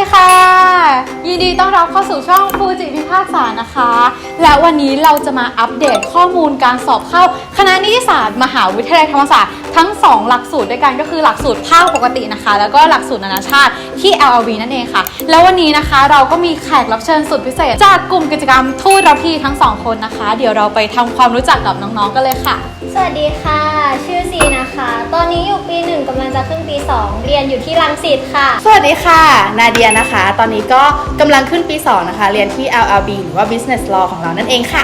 ดีค่ะ ยินดีต้อนรับเข้าสู่ช่องฟูจิพิพากษานะคะ และวันนี้เราจะมาอัปเดตข้อมูลการสอบเข้า คณะนิติศาสตร์ มหาวิทยาลัยธรรมศาสตร์ทั้ง 2 หลักสูตรด้วยกันก็คือหลักสูตรภาคปกตินะคะ แล้วก็หลักสูตรนานาชาติที่ LLV นั่นเองค่ะ แล้ววันนี้นะคะเราก็มีแขกรับเชิญสุดพิเศษ จากกลุ่มกิจกรรมทูตรับพีทั้งสองคนนะคะ เดี๋ยวเราไปทำความรู้จักกับน้องๆกันเลยค่ะ สวัสดีค่ะ ชื่อซีนะคะ ตอนนี้อยู่ปีหนึ่งกำลังจะขึ้นปี2เรียนอยู่ที่รังสิตค่ะ สวัสดีค่ะ นาเดียนะคะ ตอนนี้ก็กำลังขึ้นปี 2 นะคะ เรียนที่ LLB หรือว่า Business Law ของเรานั่นเองค่ะ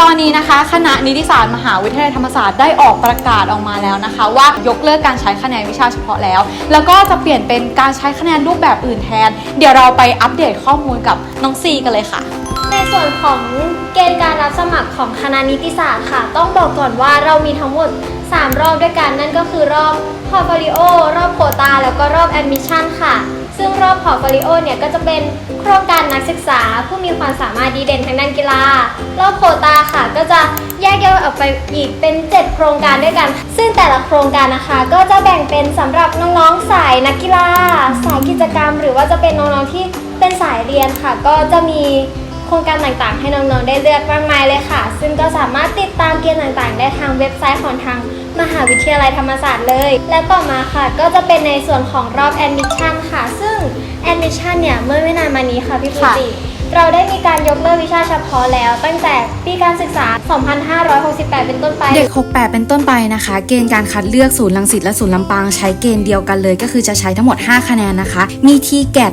ตอนนี้นะคะ คณะนิติศาสตร์มหาวิทยาลัยธรรมศาสตร์ได้ออกประกาศออกมาแล้วนะคะ ว่ายกเลิกการใช้คะแนนวิชาเฉพาะแล้ว แล้วก็จะเปลี่ยนเป็นการใช้คะแนนรูปแบบอื่นแทน เดี๋ยวเราไปอัปเดตข้อมูลกับน้องซีกันเลยค่ะในส่วนของเกณฑ์การรับสมัครของคณะนิติศาสตร์ค่ะ ต้องบอกก่อนว่าเรามีทั้งหมด 3 รอบด้วยกันนั่นก็คือรอบพอร์ตโฟลิโอรอบโควตาแล้วก็รอบแอดมิชชั่นค่ะ ซึ่งรอบพอร์ตโฟลิโอเนี่ยก็จะเป็น โครงการนักศึกษาผู้มีความสามารถดีเด่นทางด้านกีฬารอบโควตาค่ะ ก็จะแยกย่อยออกไปอีกเป็น 7 โครงการด้วยกัน ซึ่งแต่ละโครงการนะคะ ก็จะแบ่งเป็นสำหรับน้องๆสายนักกีฬา สายกิจกรรม หรือว่าจะเป็นน้องๆที่เป็นสายเรียนค่ะ ก็จะมีโครงการต่างๆ ให้น้องๆได้เลือกมากมายเลยค่ะ ซึ่งก็สามารถติดตามเกณฑ์ต่างๆ ได้ทางเว็บไซต์ของทาง มหาวิทยาลัยธรรมศาสตร์เลย และต่อมาค่ะ ก็จะเป็นในส่วนของรอบแอดมิชชั่นค่ะ ซึ่งแอดมิชชั่นเนี่ยเมื่อไม่นานมานี้ค่ะพี่ฟูจิ เราได้มีการยกเลิกวิชาเฉพาะแล้ว ตั้งแต่ปีการศึกษา 2568 เป็นต้นไป เด็ก 68 เป็นต้นไปนะคะ เกณฑ์การคัดเลือกศูนย์ลังสิตและศูนย์ลำปางใช้เกณฑ์เดียวกันเลย ก็คือจะใช้ทั้งหมด 5 คะแนนนะคะ มี t g a t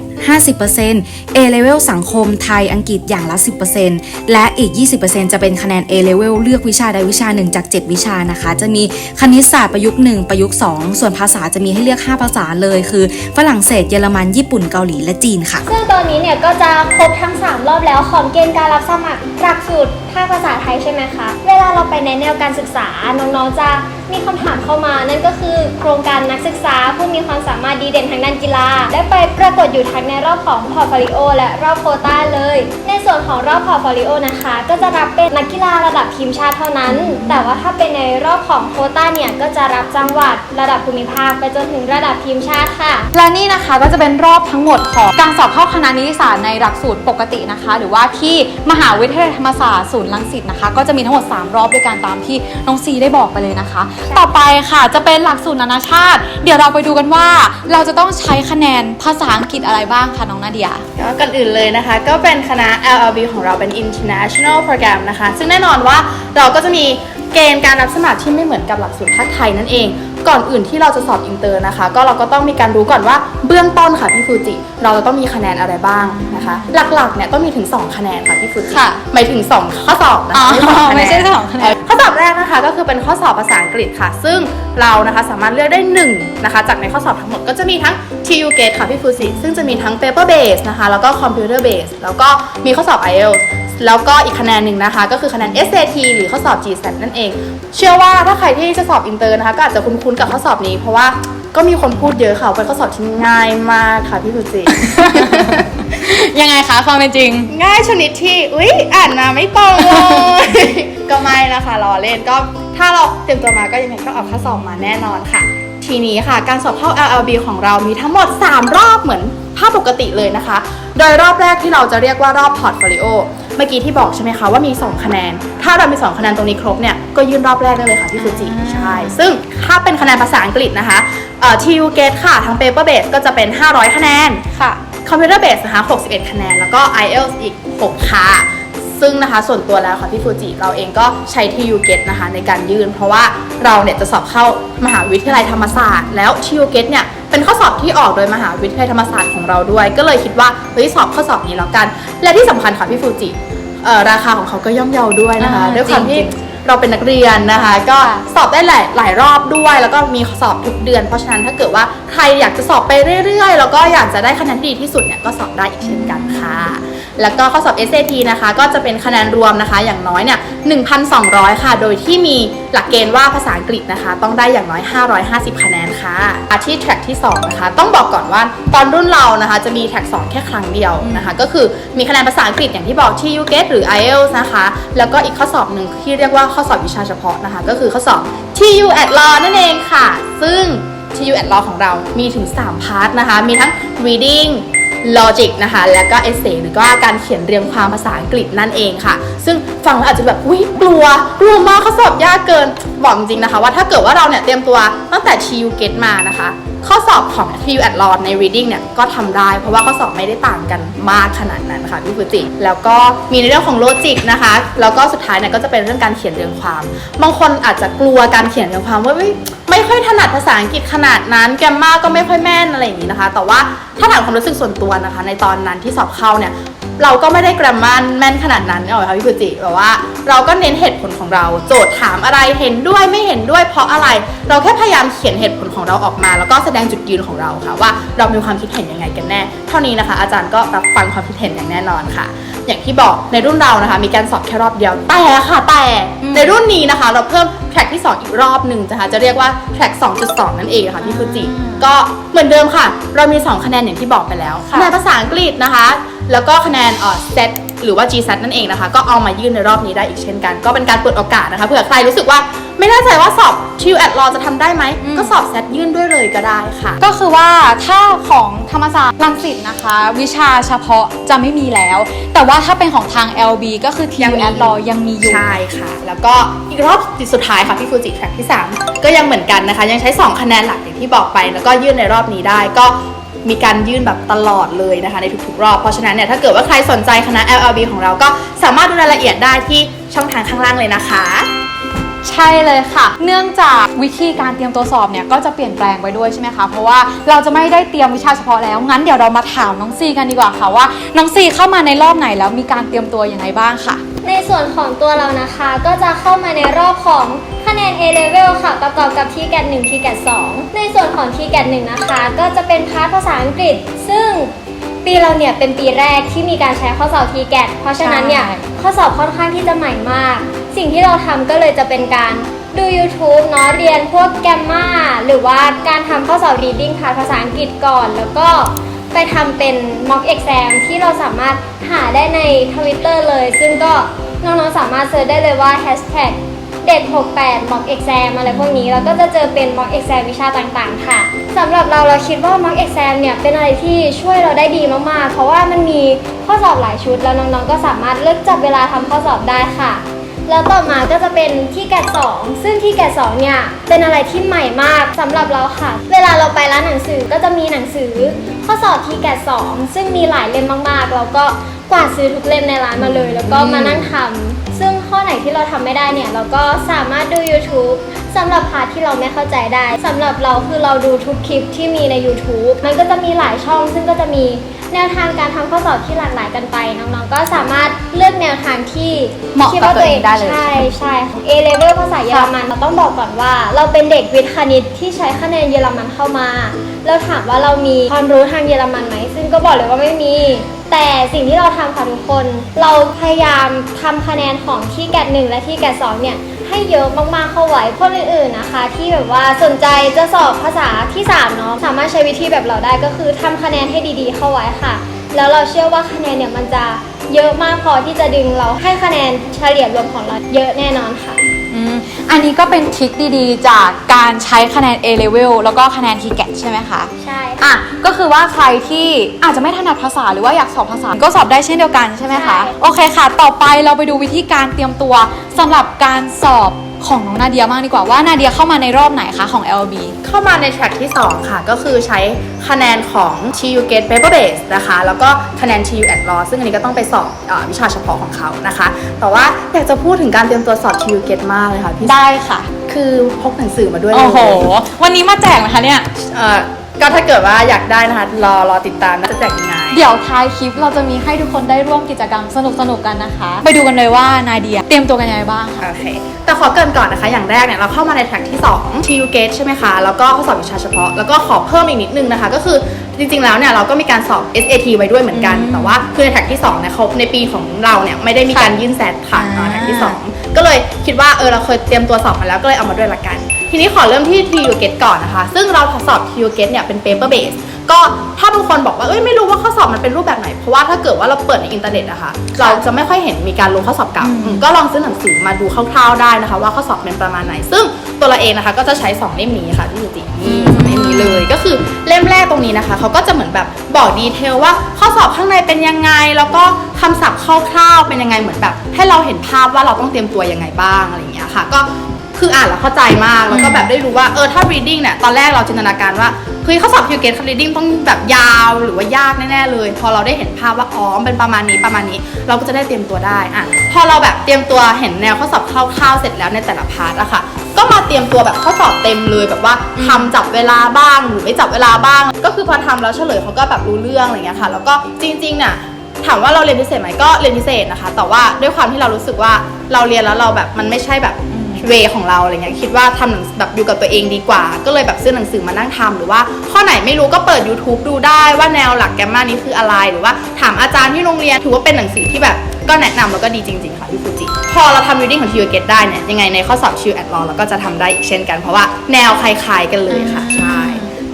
50% A level สังคมไทยอังกฤษอย่างละ 10%และอีก 20%จะเป็นคะแนน A level เลือกวิชาใดวิชาหนึ่งจาก 7 วิชานะคะ จะมีคณิตศาสตร์ประยุกต์ 1 ประยุกต์ 2 ส่วนภาษาจะมีให้เลือก 5 ภาษาเลย คือ ฝรั่งเศสเยอรมันญี่ปุ่นเกาหลีและจีนค่ะ ซึ่งตอนนี้เนี่ยก็จะครบทั้ง3 รอบแล้วของเกณฑ์การรับสมัครหลักสูตร ภาคภาษาไทยใช่ไหมคะ เวลาเราไปในแนวการศึกษา น้องๆ จะมีคำถามเข้ามา นั่นก็คือโครงการนักศึกษา ผู้มีความสามารถดีเด่นทางด้านกีฬาและไปปรากฏอยู่ทั้งในรอบของพอร์ตโฟลิโอและรอบโคต้าเลย ในส่วนของรอบพอร์ตโฟลิโอนะคะ ก็จะรับเป็นนักกีฬาระดับทีมชาติเท่านั้น แต่ว่าถ้าเป็นในรอบของโคต้าเนี่ย ก็จะรับจังหวัดระดับภูมิภาคไปจนถึงระดับทีมชาติค่ะ และนี่นะคะก็จะเป็นรอบทั้งหมดของการสอบเข้าคณะนิติศาสตร์ในหลักสูตรปกตินะคะ หรือว่าที่มหาวิทยาลัยธรรมศาสตร์ศูนย์รังสิตนะคะ ก็จะมีทั้งหมด 3 รอบด้วยกันตามที่น้องซีได้บอกไปเลยนะคะ ต่อไปค่ะจะเป็นหลักสูตรนานาชาติ เดี๋ยวเราไปดูกันว่า เราจะต้องใช้คะแนนภาษาอังกฤษอะไรบ้างคะน้องนาเดีย ก็ก่อนอื่นเลยนะคะ ก็เป็นคณะ LLB ของเราเป็น International Program นะคะ ซึ่งแน่นอนว่าเราก็จะมีเกณฑ์การรับสมัครที่ไม่เหมือนกับหลักสูตรภาคไทยนั่นเอง ก่อนอื่นที่เราจะสอบอินเตอร์นะคะ ก็เราก็ต้องมีการรู้ก่อนว่าเบื้องต้นค่ะพี่ฟูจิ เราจะต้องมีคะแนนอะไรบ้างนะคะ หลักๆเนี่ยต้องมีถึง 2 คะแนนค่ะพี่ฟูจิค่ะหมายถึง 2 ข้อสอบนะอ๋อคะไม่ใช่สองคะแนนข้อสอบแรกนะคะก็คือเป็นข้อสอบภาษาอังกฤษค่ะ ซึ่งเรานะคะสามารถเลือกได้1นะคะจากในข้อสอบทั้งหมดก็จะมีทั้ง TU Gate ค่ะพี่ฟูจิซึ่งจะมีทั้ง paper base นะคะแล้วก็ computer base แล้วก็มีข้อสอบ IELTS แล้วก็อีกคะแนนหนึ่งนะคะ ก็คือคะแนน SAT หรือข้อสอบ GSAT นั่นเอง เชื่อว่าถ้าใครที่จะสอบอินเตอร์นะคะ ก็อาจจะคุ้นๆกับข้อสอบนี้ เพราะว่าก็มีคนพูดเยอะค่ะว่าเป็นข้อสอบที่ง่ายมากค่ะพี่ฟูจิ ยังไงคะความเป็นจริง ง่ายชนิดที่อุ๊ยอ่านมาไม่ตรงเลย ก็ไม่นะคะรอเล่นก็ถ้าเราเตรียมตัวมาก็ยังไงก็เอาข้อสอบมาแน่นอนค่ะ ทีนี้ค่ะ การสอบเข้า LLB ของเรามีทั้งหมด 3 รอบเหมือน ภาพปกติเลยนะคะ โดยรอบแรกที่เราจะเรียกว่ารอบพอร์ตโฟลิโอเมื่อกี้ที่บอกใช่ไหมคะว่ามี 2 คะแนน ถ้าเรามี 2 คะแนนตรงนี้ครบเนี่ยก็ยื่นรอบแรกได้เลยค่ะพี่ฟูจิอ่าใช่ซึ่งถ้าเป็นคะแนนภาษาอังกฤษนะคะเอ่อ TU Gate ค่ะทั้ง Paper Base ก็จะเป็น 500 คะแนนค่ะคอมพิวเตอร์เบสนะคะ61 คะแนน แล้วก็ IELTS อีก 6 ค่ะ ซึ่งนะคะส่วนตัวแล้วค่ะพี่ฟูจิเราเองก็ใช้ที่ยูเกตนะคะในการยื่น เพราะว่าเราเนี่ยจะสอบเข้ามหาวิทยาลัยธรรมศาสตร์ แล้วที่ยูเกตเนี่ย เป็นข้อสอบที่ออกโดยมหาวิทยาลัยธรรมศาสตร์ของเราด้วย ก็เลยคิดว่าเฮ้ยสอบข้อสอบนี้แล้วกัน และที่สำคัญค่ะพี่ฟูจิเอ่อราคาของเขาก็ย่อมเยาด้วยนะคะอ่าด้วยความจริที่งเราเป็นนักเรียนนะคะ ก็ค่ะสอบได้หลายหลายรอบด้วย แล้วก็มีสอบทุกเดือน เพราะฉะนั้นถ้าเกิดว่าใครอยากจะสอบไปเรื่อยๆ แล้วก็อยากจะได้คะแนนที่ดีที่สุดเนี่ยก็สอบได้อีกเช่นกันค่ะ แล้วก็ข้อสอบ SAT นะคะ ก็จะเป็นคะแนนรวมนะคะ อย่างน้อยเนี่ย 1,200 ค่ะ โดยที่มีหลักเกณฑ์ว่าภาษาอังกฤษนะคะ ต้องได้อย่างน้อย 550 คะแนนค่ะอาที่แทร็กที่ 2 นะคะ ต้องบอกก่อนว่าตอนรุ่นเรานะคะ จะมีแทร็ก2 แค่ครั้งเดียวนะคะ ก็คือมีคะแนนภาษาอังกฤษอย่างที่บอกที่ UGET หรือ IELTS นะคะ แล้วก็อีกข้อสอบหนึ่งที่เรียกว่าข้อสอบวิชาเฉพาะนะคะ ก็คือข้อสอบ TU at Law นั่นเองค่ะ ซึ่ง TU at Law ของเรามีถึง 3 พาร์ทนะคะ มีทั้ง reading logic นะคะ แล้วก็ essay หรือว่าการเขียนเรียงความภาษาอังกฤษนั่นเองค่ะ ซึ่งฟังแล้วอาจจะแบบอุ้ยกลัวกลัวมากข้อสอบยากเกินบอกจริงนะคะ ว่าถ้าเกิดว่าเราเนี่ยเตรียมตัวตั้งแต่ TU Get มานะคะ ข้อสอบของ TU at Law ใน reading เนี่ยก็ทำได้ เพราะว่าข้อสอบไม่ได้ต่างกันมากขนาดนั้นค่ะพี่ฟูจิแล้วก็มีในเรื่องของโลจิกนะคะแล้วก็สุดท้ายเนี่ยก็จะเป็นเรื่องการเขียนเรียงความ บางคนอาจจะกลัวการเขียนเรียงความว่าไม่ค่อยถนัดภาษาอังกฤษขนาดนั้นแกรมมาก็ไม่ค่อยแม่นอะไรอย่างนี้นะคะ แต่ว่าถ้าถามความรู้สึกส่วนตัวนะคะ ในตอนนั้นที่สอบเข้าเนี่ย เราก็ไม่ได้แกรมมาแม่นขนาดนั้นเอาค่ะพี่ฟูจิแบบว่า เราก็เน้นเหตุผลของเรา โจทย์ถามอะไรเห็นด้วยไม่เห็นด้วย เพราะอะไร เราแค่พยายามเขียนเหตุผลของเราออกมา แล้วก็แสดงจุดยืนของเราค่ะว่าเรามีความคิดเห็นยังไงกันแน่ เท่านี้นะคะ อาจารย์ก็รับฟังความคิดเห็นอย่างแน่นอนค่ะ อย่างที่บอกในรุ่นเรานะคะ มีการสอบแค่รอบเดียวแต่ค่ะแต่ในรุ่นนี้นะคะ เราเพิ่มแทร็กที่ 2 อีกรอบหนึ่งนะคะจะเรียกว่าแทร็ก2.2 นั่นเองค่ะพี่ฟูจิก็เหมือนเดิมค่ะ เรามี 2 คะแนนอย่างที่บอกไปแล้วค่ะคะแนนภาษาอังกฤษนะคะ แล้วก็คะแนนเอ่อ set หรือว่า GSAT นั่นเองนะคะ ก็เอามายื่นในรอบนี้ได้อีกเช่นกัน ก็เป็นการเปิดโอกาสนะคะเผื่อใครรู้สึกว่าไม่แน่ใจว่าสอบ TU at Law จะทำได้ไหมก็สอบ set ยื่นด้วยเลยก็ได้ค่ะ ก็คือว่าถ้าของธรรมศาสตร์รังสิตนะคะ วิชาเฉพาะจะไม่มีแล้ว แต่ว่าถ้าเป็นของทาง LB ก็คือยัง TU มี at Law ยังมีอยู่ ใช่ค่ะ แล้วก็อีกรอบสุดท้ายค่ะพี่ฟูจิแทร็กที่ 3 ก็ยังเหมือนกันนะคะ ยังใช้ 2 คะแนนหลักอย่างที่บอกไป แล้วก็ยื่นในรอบนี้ได้ ก็ มีการยื่นแบบตลอดเลยนะคะในทุกๆรอบ เพราะฉะนั้นเนี่ยถ้าเกิดว่าใครสนใจคณะ LLB ของเราก็สามารถดูรายละเอียดได้ที่ช่องทางข้างล่างเลยนะคะ ใช่เลยค่ะ เนื่องจากวิธีการเตรียมตัวสอบเนี่ยก็จะเปลี่ยนแปลงไปด้วยใช่ไหมคะ เพราะว่าเราจะไม่ได้เตรียมวิชาเฉพาะแล้ว งั้นเดี๋ยวเรามาถามน้องซีกันดีกว่าค่ะว่าน้องซีเข้ามาในรอบไหนแล้วมีการเตรียมตัวยังไงบ้างค่ะ ในส่วนของตัวเรานะคะก็จะเข้ามาในรอบของ คะแนน A level ค่ะ ประกอบกับ t g a t 1 t g a t 2 ในส่วนของ t g a t 1นะคะ ก็จะเป็นพาร์ทภาษาอังกฤษ ซึ่งปีเราเนี่ยเป็นปีแรกที่มีการใช้ข้อสอบ t g a t เพราะฉะนั้นเนี่ยใช่ข้อสอบค่อนข้างที่จะใหม่มาก สิ่งที่เราทำก็เลยจะเป็นการดู YouTube เนาะเรียนพวกแกมมาหรือว่าการทำข้อสอบ reading พาร์ทภาษาอังกฤษก่อน แล้วก็ไปทำเป็น mock exam ที่เราสามารถหาได้ใน Twitter เลย ซึ่งก็น้องๆสามารถเซิร์ชได้เลยว่า hashtag เด็ก 68 mock exam อะไรพวกนี้แล้วก็จะเจอเป็น mock exam วิชาต่างๆ ค่ะสำหรับเราเราคิดว่า mock exam เนี่ยเป็นอะไรที่ช่วยเราได้ดีมากๆ เพราะว่ามันมีข้อสอบหลายชุดแล้วน้องๆ ก็สามารถเลือกจับเวลาทำข้อสอบได้ค่ะ แล้วต่อมาก็จะเป็นที่แกด2ซึ่งที่แกด2เนี่ยเป็นอะไรที่ใหม่มากสำหรับเราค่ะ เวลาเราไปร้านหนังสือก็จะมีหนังสือข้อสอบที่แกด2ซึ่งมีหลายเล่มมากๆ เราก็กวาดซื้อทุกเล่มในร้านมาเลย แล้วก็มานั่งทำซึ่งข้อ ไหนที่เราทำไม่ได้เนี่ย เราก็สามารถดู YouTube สำหรับพาร์ทที่เราไม่เข้าใจได้สำหรับเราคือเราดูทุกคลิปที่มีใน YouTube มันก็จะมีหลายช่อง ซึ่งก็จะมีแนวทางการทำข้อสอบที่หลากหลายกันไป น้องๆ ก็สามารถเลือกแนวทางที่เหมาะคิดกับว่าตัวเองได้เลยใช่ใช่ค่ะ A level ภาษาเยอรมันเราต้องบอกก่อนว่า เราเป็นเด็กวิทย์คณิตที่ใช้คะแนนเยอรมันเข้ามา แล้วถามว่าเรามีความรู้ทางเยอรมันไหมซึ่งก็บอกเลยว่าไม่มี แต่สิ่งที่เราทำค่ะทุกคน เราพยายามทำคะแนนของที่แกดหนึ่งและที่แกดสองเนี่ยให้เยอะมากๆเข้าไว้คนอื่นๆนะคะ ที่แบบว่าสนใจจะสอบภาษาที่3เนาะสามารถใช้วิธีแบบเราได้ก็คือทำคะแนนให้ดีๆ เข้าไว้ค่ะ แล้วเราเชื่อว่าคะแนนเนี่ยมันจะเยอะมากพอที่จะดึงเราให้คะแนนเฉลี่ยรวมของเราเยอะแน่นอนค่ะ อืมอันนี้ก็เป็นทริคดีๆ จากการใช้คะแนน A level แล้วก็คะแนน t g a t ใช่ไหมคะ ใช่ อะ ก็คือว่าใครที่อาจจะไม่ถนัดภาษาหรือว่าอยากสอบภาษา ก็สอบได้เช่นเดียวกันใช่ไหมคะ โอเคค่ะ ต่อไปเราไปดูวิธีการเตรียมตัวสำหรับการสอบ ของน้องนาเดียมากดีกว่าว่านาเดียเข้ามาในรอบไหนคะของ LB เข้ามาในแทร็กที่ 2 ค่ะ ก็คือใช้คะแนนของ TU Get Paper Base นะคะ แล้วก็คะแนน TU at Law ซึ่งอันนี้ก็ต้องไปสอบอาวิชาเฉพาะของเขานะคะ แต่ว่าอยากจะพูดถึงการเตรียมตัวสอบ TU Get มากเลยค่ะพี่ได้ค่ะ คือพกหนังสือมาด้วยโอ้โหเลยวันนี้มาแจกนะคะเนี่ยเอ่อก็ถ้าเกิดว่าอยากได้นะคะรอรอติดตามนะจะแจกยังไง เดี๋ยวท้ายคลิปเราจะมีให้ทุกคนได้ร่วมกิจกรรมสนุกๆกันนะคะ ไปดูกันเลยว่านาเดียเตรียมตัวกันยังไงบ้างค่ะ โอเคแต่ขอเกรินก่อนนะคะ อย่างแรกเนี่ยเราเข้ามาในแทร็กที่ 2 TU Gate ใช่ไหมคะ แล้วก็ข้อสอบวิชาเฉพาะ แล้วก็ขอเพิ่มอีกนิดนึงนะคะ ก็คือจริงๆ แล้วเนี่ยเราก็มีการสอบ SAT ไว้ด้วยเหมือนกันอืมแต่ว่าคือในแทร็กที่2เนี่ยเขาในปีของเราเนี่ยไม่ได้มีการยื่นแซดผ่านอ่า แทร็กที่ 2 ก็เลยคิดว่าเออเราเคยเตรียมตัวสอบมาแล้วก็เลยเอามาด้วยละกัน ทีนี้ขอเริ่มที่ TU Gate ก่อนนะคะ ซึ่งเราสอบ TU Gate เนี่ยเป็น paper base ก็ถ้าบางคนบอกว่าเอ้ยไม่รู้ว่าข้อสอบมันเป็นรูปแบบไหน เพราะว่าถ้าเกิดว่าเราเปิดในอินเทอร์เน็ตอะค่ะ เราจะไม่ค่อยเห็นมีการลงข้อสอบเก่าอืมก็ลองซื้อหนังสือมาดูคร่าวๆได้นะคะ ว่าข้อสอบเป็นประมาณไหน ซึ่งตัวเราเองนะคะ ก็จะใช้สองเล่มนี้ค่ะที่อยู่ตินี่สองเล่มนี้เลยก็คือเล่มแรกตรงนี้นะคะเขาก็จะเหมือนแบบบอกดีเทลว่าข้อสอบข้างในเป็นยังไง แล้วก็คำศัพท์คร่าวๆเป็นยังไงเหมือนแบบ ให้เราเห็นภาพว่าเราต้องเตรียมตัวยังไงบ้างอะไรอย่างเงี้ยค่ะ ก็ คืออ่านแล้วเข้าใจมาก แล้วก็แบบได้รู้ว่า เออ ถ้า reading เนี่ย ตอนแรกเราจินตนาการว่า เฮ้ยข้อสอบ Q Gate reading ต้องแบบยาวหรือว่ายากแน่ๆเลย พอเราได้เห็นภาพว่า อ๋อ เป็นประมาณนี้ประมาณนี้ เราก็จะได้เตรียมตัวได้ อะ พอเราแบบเตรียมตัวเห็นแนวข้อสอบคร่าวๆเสร็จแล้วในแต่ละพาร์ทอะค่ะ ก็มาเตรียมตัวแบบข้อสอบเต็มเลยแบบว่าทำจับเวลาบ้างหรือไม่จับเวลาบ้าง ก็คือพอทำแล้วเฉลยเขาก็แบบรู้เรื่องอะไรเงี้ยค่ะ แล้วก็จริงๆน่ะถามว่าเราเรียนพิเศษไหมก็เรียนพิเศษนะคะ แต่ว่าด้วยความที่เรารู้สึกว่าเราเรียนแล้วเราแบบมันไม่ใช่แบบ เวของเราอะไรเงี้ยคิดว่าทำหนังแบบอยู่กับตัวเองดีกว่า ก็เลยแบบซื้อหนังสือมานั่งทำหรือว่าข้อไหนไม่รู้ก็เปิด YouTube ดูได้ว่าแนวหลักแกมมานี้คืออะไร หรือว่าถามอาจารย์ที่โรงเรียนถือว่าเป็นหนังสือที่แบบก็แนะนำแล้วก็ดีจริง ๆ ค่ะพี่ฟูจิ พอเราทำ reading ของ t u g e t ได้เนี่ยยังไงในข้อสอบชิวแอดลอเราก็จะทำได้อีกเช่นกัน เพราะว่าแนวคล้ายๆกันเลยค่ะใช่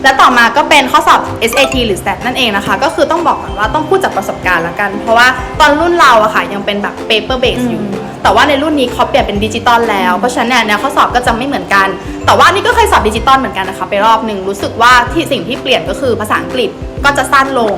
และต่อมาก็เป็นข้อสอบ SAT หรือ SAT นั่นเองนะคะ ก็คือต้องบอกก่อนว่าต้องพูดจากประสบการณ์ละกัน เพราะว่าตอนรุ่นเราอะค่ะยังเป็นแบบ paper base อยู่ แต่ว่าในรุ่นนี้เขาเปลี่ยนเป็นดิจิตอลแล้ว เพราะฉะนั้นเนี่ยแนวข้อสอบก็จะไม่เหมือนกัน แต่ว่านี่ก็เคยสอบดิจิตอลเหมือนกันนะคะ ไปรอบหนึ่งรู้สึกว่าที่สิ่งที่เปลี่ยนก็คือภาษาอังกฤษก็จะสั้นลง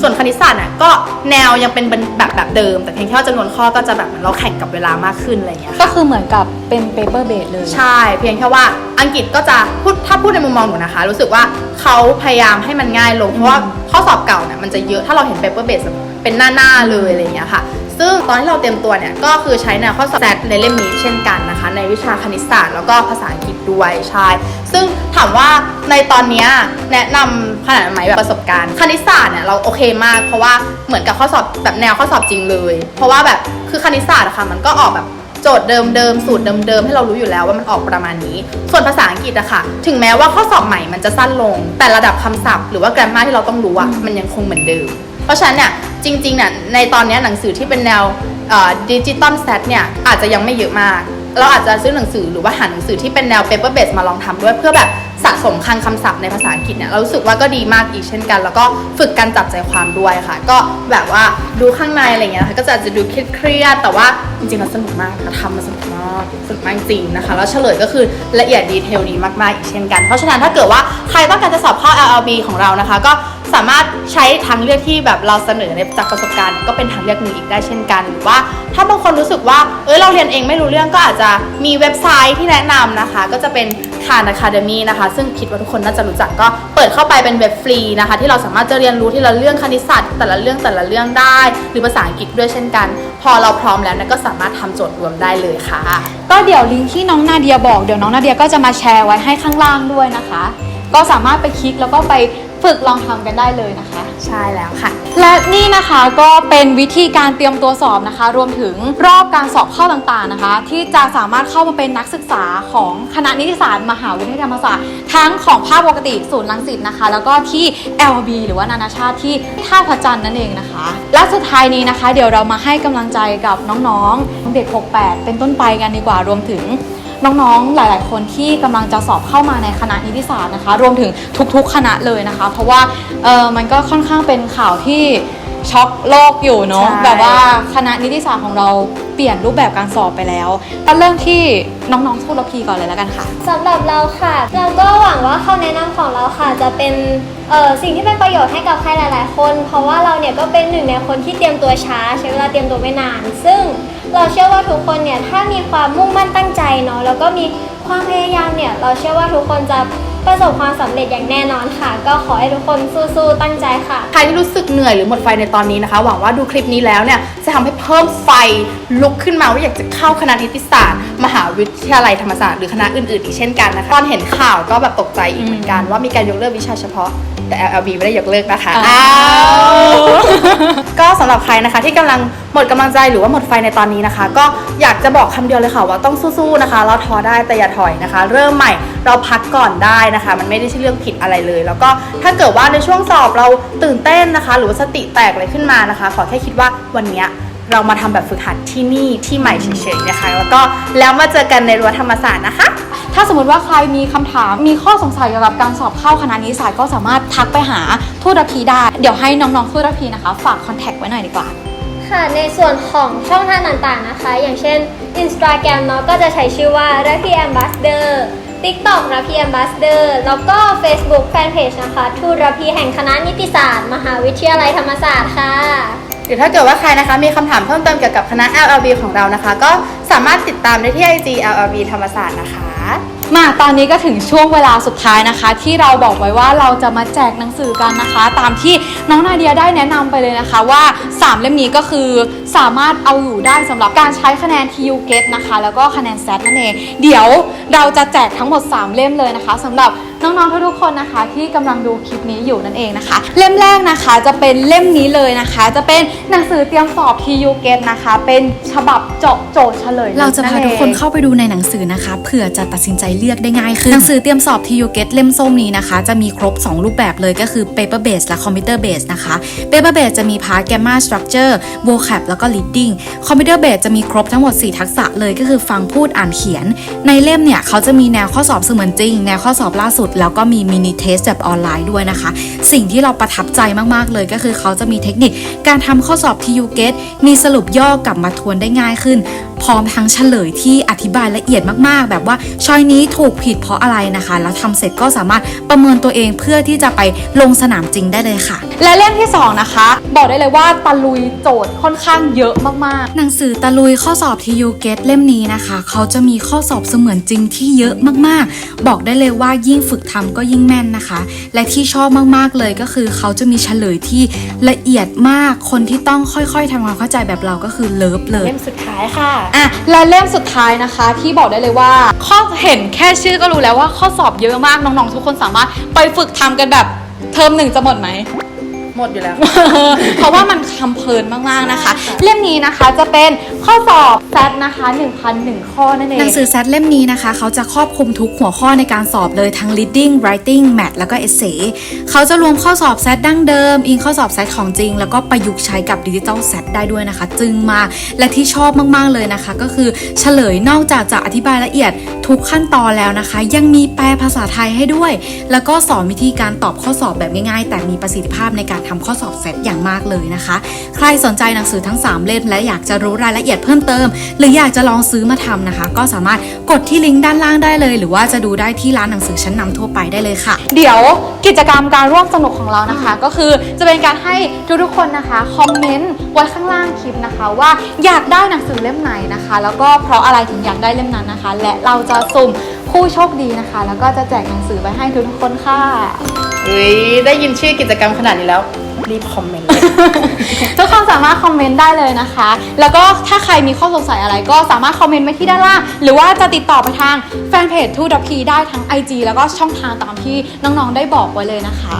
ส่วนคณิตศาสตร์น่ะก็แนวยังเป็นแบบแบบเดิม แต่เพียงแค่ว่าจำนวนข้อก็จะแบบเหมือนเราแข่งกับเวลามากขึ้นอะไรอย่างเงี้ยค่ะ ก็คือเหมือนกับเป็น paper base เลย ใช่ เพียงแค่ว่าอังกฤษก็จะพูดถ้าพูดในมุมมองหนูนะคะ รู้สึกว่าเขาพยายามให้มันง่ายลง เพราะว่าข้อสอบเก่าเนี่ยมันจะเยอะถ้าเราเห็น paper base เป็นหน้า ๆ เลยอะไรอย่างเงี้ยค่ะ ซึ่งตอนที่เราเตรียมตัวเนี่ยก็คือใช้แนวข้อสอบแซดในเล่มนี้เช่นกันนะคะ ในวิชาคณิตศาสตร์แล้วก็ภาษาอังกฤษด้วยใช่ซึ่งถามว่าในตอนนี้แนะนำขนาดไหนแบบประสบการณ์ คณิตศาสตร์เนี่ยเราโอเคมาก เพราะว่าเหมือนกับข้อสอบแบบแนวข้อสอบจริงเลย เพราะว่าแบบคือคณิตศาสตร์อะค่ะมันก็ออกแบบโจทย์เดิมๆ สูตรเดิมๆ ให้เรารู้อยู่แล้วว่ามันออกประมาณนี้ ส่วนภาษาอังกฤษอะค่ะ ถึงแม้ว่าข้อสอบใหม่มันจะสั้นลง แต่ระดับคำศัพท์หรือว่าแกรมมาที่เราต้องรู้อะมันยังคงเหมือนเดิม เพราะฉะนั้นเนี่ยจริงๆเนี่ยในตอนนี้หนังสือที่เป็นแนวดิจิตอลเซตเนี่ยอาจจะยังไม่เยอะมาก เราอาจจะซื้อหนังสือหรือว่าหาหนังสือที่เป็นแนวเปเปอร์เบสมาลองทำด้วยเพื่อแบบะสมคลังคำศัพท์ในภาษาอังกฤษเนี่ยเรารู้สึกว่าก็ดีมากอีกเช่นกัน แล้วก็ฝึกการจับใจความด้วยค่ะ ก็แบบว่าดูข้างในอะไรเงี้ยนะคะก็จะจะดูเครียดแต่ว่าจริงๆมันสนุกมากนะคะทำมาสนุกมากสนุกมากจริงนะคะ แล้วเฉลยก็คือละเอียดดีเทลดีมากๆอีกเช่นกัน เพราะฉะนั้นถ้าเกิดว่าใครต้องการจะสอบเข้า LLB ของเรานะคะ ก็สามารถใช้ทางเลือกที่แบบเราเสนอในจากประสบการณ์ ก็เป็นทางเลือกหนึ่งอีกได้เช่นกันหรือว่า ถ้าบางคนรู้สึกว่าเอ้ยเราเรียนเองไม่รู้เรื่องก็อาจจะมีเว็บไซต์ที่แนะนำนะคะ ก็จะเป็น Khan Academy นะคะ ซึ่งคิดว่าทุกคนน่าจะรู้จักก็เปิดเข้าไปเป็นเว็บฟรีนะคะ ที่เราสามารถจะเรียนรู้ทีละเรื่องคณิตศาสตร์แต่ละเรื่องแต่ละเรื่องได้ หรือภาษาอังกฤษด้วยเช่นกัน พอเราพร้อมแล้วเนยก็สามารถทำโจทย์รวมได้เลยค่ะ ก็เดี๋ยวลิงก์ที่น้องนาเดียบอกเดี๋ยวน้องนาเดียก็จะมาแชร์ไว้ให้ข้างล่างด้วยนะคะ ก็สามารถไปคลิกแล้วก็ไปฝึกลองทำกันได้เลยนะคะ ใช่แล้วค่ะ และนี่นะคะก็เป็นวิธีการเตรียมตัวสอบนะคะ รวมถึงรอบการสอบเข้าต่างๆนะคะ ที่จะสามารถเข้ามาเป็นนักศึกษาของคณะนิติศาสตร์มหาวิทยาลัยธรรมศาสตร์ทั้งของภาคปกติศูนย์รังสิตนะคะ แล้วก็ที่ LB หรือว่านานาชาติที่ท่าพระจันทร์นั่นเองนะคะ และสุดท้ายนี้นะคะ เดี๋ยวเรามาให้กำลังใจกับน้องๆเด็ก 68 เป็นต้นไปกันดีกว่ารวมถึง น้องๆ หลาย ๆ คนที่กำลังจะสอบเข้ามาในคณะนิติศาสตร์นะคะ รวมถึงทุก ๆ คณะเลยนะคะ เพราะว่าเออมันก็ค่อนข้างเป็นข่าวที่ช็อกโลกอยู่เนาะใช่แบบว่าคณะนิติศาสตร์ของเราเปลี่ยนรูปแบบการสอบไปแล้วก็เริ่มที่น้องๆพูดละพีก่อนเลยแล้วกันค่ะสำหรับเราค่ะ เราก็หวังว่าคำแนะนำของเราค่ะ จะเป็นเอ่อสิ่งที่เป็นประโยชน์ให้กับใครหลาย ๆ คน เพราะว่าเราเนี่ยก็เป็นหนึ่งในคนที่เตรียมตัวช้า ใช้เวลาเตรียมตัวไม่นาน ซึ่ง เราเชื่อว่าทุกคนเนี่ยถ้ามีความมุ่งมั่นตั้งใจเนาะแล้วก็มีความพยายามเนี่ยเราเชื่อว่าทุกคนจะประสบความสำเร็จอย่างแน่นอนค่ะ ก็ขอให้ทุกคนสู้ๆตั้งใจค่ะใครที่รู้สึกเหนื่อยหรือหมดไฟในตอนนี้นะคะ หวังว่าดูคลิปนี้แล้วเนี่ยจะทำให้เพิ่มไฟลุกขึ้นมาว่าอยากจะเข้าคณะนิติศาสตร์ มหาวิทยาลัยธรรมศาสตร์หรือคณะอื่นๆ อีกเช่นกันนะคะตอนเห็นข่าวก็แบบตกใจอีกเหมือนกัน ว่ามีการยกเลิกวิชาเฉพาะแต่ LLB ไม่ได้ยกเลิกนะคะอ้าวก็สำหรับใครนะคะที่กำลังหมดกำลังใจหรือว่าหมดไฟในตอนนี้นะคะ ก็อยากจะบอกคำเดียวเลยค่ะว่าต้องสู้ๆนะคะ เราท้อได้แต่อย่าถอยนะคะ เริ่มใหม่เราพักก่อนได้นะคะ มันไม่ได้ใช่เรื่องผิดอะไรเลย แล้วก็ถ้าเกิดว่าในช่วงสอบเราตื่นเต้นนะคะ หรือว่าสติแตกอะไรขึ้นมานะคะ ขอแค่คิดว่าวันเนี้ย เรามาทำแบบฝึกหัดที่นี่ที่ใหม่เฉยๆนะคะ แล้วก็แล้วมาเจอกันในรั้วธรรมศาสตร์นะคะ ถ้าสมมติว่าใครมีคำถาม มีข้อสงสัยเกี่ยวกับการสอบเข้าคณะนิติศาสตร์ก็สามารถทักไปหาทูตรพีได้ เดี๋ยวให้น้องๆทูตรพีนะคะ ฝากคอนแทคไว้หน่อยดีกว่า ค่ะ ในส่วนของช่องทางต่างๆนะคะ อย่างเช่น Instagram เนาะก็จะใช้ชื่อว่า r a p i Ambassador TikTok r a p i Ambassador แล้วก็ Facebook Fanpage นะคะ ทูตรพีแห่งคณะนิติศาสตร์ มหาวิทยาลัยธรรมศาสตร์ค่ะ หรือถ้าเกิดว่าใครนะคะมีคำถามเพิ่มเติมเกี่ยวกับคณะ LLB ของเรานะคะ ก็สามารถติดตามได้ที่ IG LLB ธรรมศาสตร์นะคะ มาตอนนี้ก็ถึงช่วงเวลาสุดท้ายนะคะ ที่เราบอกไว้ว่าเราจะมาแจกหนังสือกันนะคะ ตามที่น้องนาเดียได้แนะนำไปเลยนะคะว่า3เล่มนี้ก็คือสามารถเอาอยู่ได้สำหรับการใช้คะแนน TU GET นะคะ แล้วก็คะแนน SAT นั่นเองเดี๋ยวเราจะแจกทั้งหมด 3 เล่มเลยนะคะสำหรับ น้องๆ ทุกๆ คนนะคะ ที่กำลังดูคลิปนี้อยู่นั่นเองนะคะ เล่มแรกนะคะจะเป็นเล่มนี้เลยนะคะ จะเป็นหนังสือเตรียมสอบ TU GET นะคะ เป็นฉบับเจาะโจทย์เฉลย เราจะพาทุกคนเข้าไปดูในหนังสือนะคะเผื่อจะตัดสินใจเลือกได้ง่ายขึ้นหนังสือเตรียมสอบ TU GET เล่มส้มนี้นะคะ จะมีครบ 2 รูปแบบเลยก็คือ paper base และ computer base นะคะ paper base จะมี part grammar structure vocab แล้วก็ reading computer base จะมีครบทั้งหมด 4 ทักษะเลยก็คือฟังพูดอ่านเขียน ในเล่มเนี่ยเขาจะมีแนวข้อสอบเสมือนจริง แนวข้อสอบล่าสุดแล้วก็มีมินิเทสแบบออนไลน์ด้วยนะคะ สิ่งที่เราประทับใจมากๆเลยก็คือเขาจะมีเทคนิคการทำข้อสอบที่ยูเกตมีสรุปย่อกลับมาทวนได้ง่ายขึ้น พร้อมทั้งเฉลยที่อธิบายละเอียดมากๆ แบบว่าชอยนี้ถูกผิดเพราะอะไรนะคะ แล้วทำเสร็จก็สามารถประเมินตัวเองเพื่อที่จะไปลงสนามจริงได้เลยค่ะ และเล่มที่ 2 นะคะ บอกได้เลยว่าตะลุยโจทย์ค่อนข้างเยอะมากหนังสือตะลุยข้อสอบ TU GET เล่มนี้นะคะ เขาจะมีข้อสอบเสมือนจริงที่เยอะมากๆ บอกได้เลยว่ายิ่งฝึกทำก็ยิ่งแม่นนะคะ และที่ชอบมากๆเลยก็คือเขาจะมีเฉลยที่ละเอียดมากคนที่ต้องค่อยๆทำความเข้าใจแบบเราก็คือเลิฟเลยเล่มสุดท้ายค่ะๆอะและเล่มสุดท้ายนะคะ ที่บอกได้เลยว่า ข้อเห็นแค่ชื่อก็รู้แล้วว่าข้อสอบเยอะมากน้องๆทุกคนสามารถไปฝึกทำกันแบบเทอมหนึ่งจะหมดไหม หมดอยู่แล้ว เพราะว่ามันคำเพลินมากๆนะคะ เล่มนี้นะคะจะเป็นข้อสอบแซดนะคะ1,001 ข้อนั่นเอง หนังสือแซดเล่มนี้นะคะ เขาจะครอบคลุมทุกหัวข้อในการสอบเลยทั้ง reading writing math แล้วก็ essay เขาจะรวมข้อสอบแซดดั้งเดิม อิงข้อสอบแซดของจริง แล้วก็ประยุกต์ใช้กับดิจิทัลแซดได้ด้วยนะคะ จึงมากและที่ชอบมากๆเลยนะคะ ก็คือเฉลยนอกจากจะอธิบายละเอียดทุกขั้นตอนแล้วนะคะ ยังมีแปลภาษาไทยให้ด้วย แล้วก็สอนวิธีการตอบข้อสอบแบบง่ายๆ แต่มีประสิทธิภาพในการทำข้อสอบแซดอย่างมากเลยนะคะ ใครสนใจหนังสือทั้ง 3 เล่มและอยากจะรู้รายละเอียดเพิ่มเติม หรืออยากจะลองซื้อมาทำนะคะ ก็สามารถกดที่ลิงก์ด้านล่างได้เลย หรือว่าจะดูได้ที่ร้านหนังสือชั้นนำทั่วไปได้เลยค่ะ เดี๋ยวกิจกรรมการร่วมสนุกของเรานะคะ ก็คือจะเป็นการให้ทุกๆคนนะคะคอมเมนต์ไว้ข้างล่างคลิปนะคะ ว่าอยากได้หนังสือเล่มไหนนะคะ แล้วก็เพราะอะไรถึงอยากได้เล่มนั้นนะคะ และเราจะสุ่มผู้โชคดีนะคะ แล้วก็จะแจกหนังสือไปให้ทุกๆคนค่ะ เฮ้ยได้ยินชื่อกิจกรรมขนาดนี้แล้ว รีบคอมเมนต์เลย ทุกคนสามารถคอมเมนต์ได้เลยนะคะ แล้วก็ถ้าใครมีข้อสงสัยอะไรก็สามารถคอมเมนต์ไว้ที่ด้านล่าง หรือว่าจะติดต่อไปทางแฟนเพจทูดพีได้ทั้ง IG แล้วก็ช่องทางตามที่น้องๆได้บอกไว้เลยนะคะ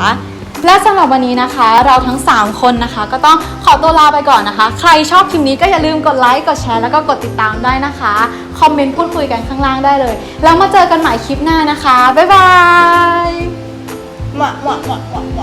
และสำหรับวันนี้นะคะ เราทั้ง 3 คนนะคะ ก็ต้องขอตัวลาไปก่อนนะคะ ใครชอบคลิปนี้ก็อย่าลืมกดไลค์กดแชร์แล้วก็กดติดตามได้นะคะคอมเมนต์พูดคุยกันข้างล่างได้เลย แล้วมาเจอกันใหม่คลิปหน้านะคะบ๊ายบาย หมะหมะหมะหมะหมะ